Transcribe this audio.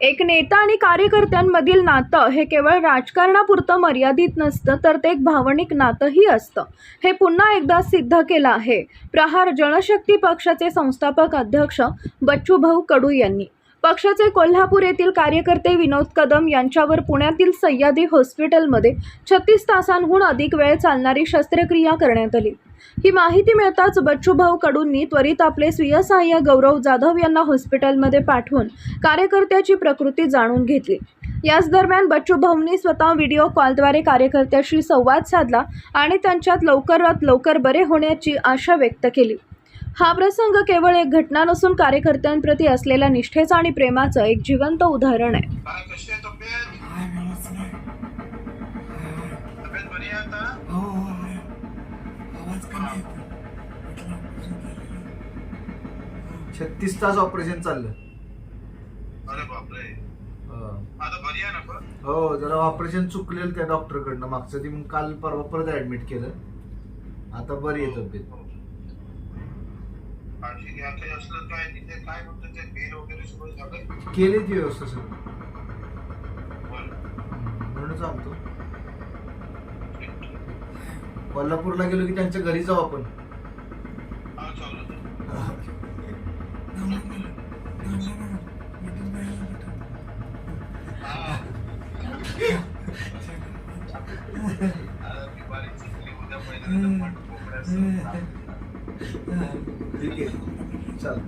एक नेता आणि कार्यकर्त्यांमधील नातं हे केवळ राजकारणापुरतं मर्यादित नसतं तर ते एक भावनिक नातंही असतं. हे पुन्हा एकदा सिद्ध केलं आहे. प्रहार जनशक्ती पक्षाचे संस्थापक अध्यक्ष बच्चूभाऊ कडू यांनी. पक्षाचे कोल्हापूर येथील कार्यकर्ते विनोद कदम यांच्यावर पुण्यातील सह्याद्री हॉस्पिटलमध्ये छत्तीस तासांहून अधिक वेळ चालणारी शस्त्रक्रिया करण्यात आली. ही माहिती मिळताच बच्चूभाऊ कडूंनी त्वरित आपले स्वीय सहाय्य गौरव जाधव यांना हॉस्पिटलमध्ये पाठवून कार्यकर्त्याची प्रकृती जाणून घेतली. याच दरम्यान बच्चूभाऊंनी स्वतः व्हिडिओ कॉलद्वारे कार्यकर्त्याशी संवाद साधला आणि त्यांच्यात लवकरात लवकर बरे होण्याची आशा व्यक्त केली. हा प्रसंग केवळ एक घटना नसून कार्यकर्त्यांप्रती असलेल्या निष्ठेचं आणि प्रेमाचं एक जिवंत उदाहरण आहे. आवाज कमी येतो म्हटलं ऑपरेशन केलेलं छत्तीस तास ऑपरेशन चाललं. अरे बापरे. अं, आता बरी आहे ना पण? हो जरा ऑपरेशन चुकलेलं त्या डॉक्टरकडनं मागचं ती मग काल परवा परत ऍडमिट केलं. आता बरी आहे तब्येत. हो. झालं केली ती व्यवस्था सर. म्हणून सांगतो. कोल्हापूरला गेलो की त्यांच्या घरी जाऊ आपण. ठीक आहे. चल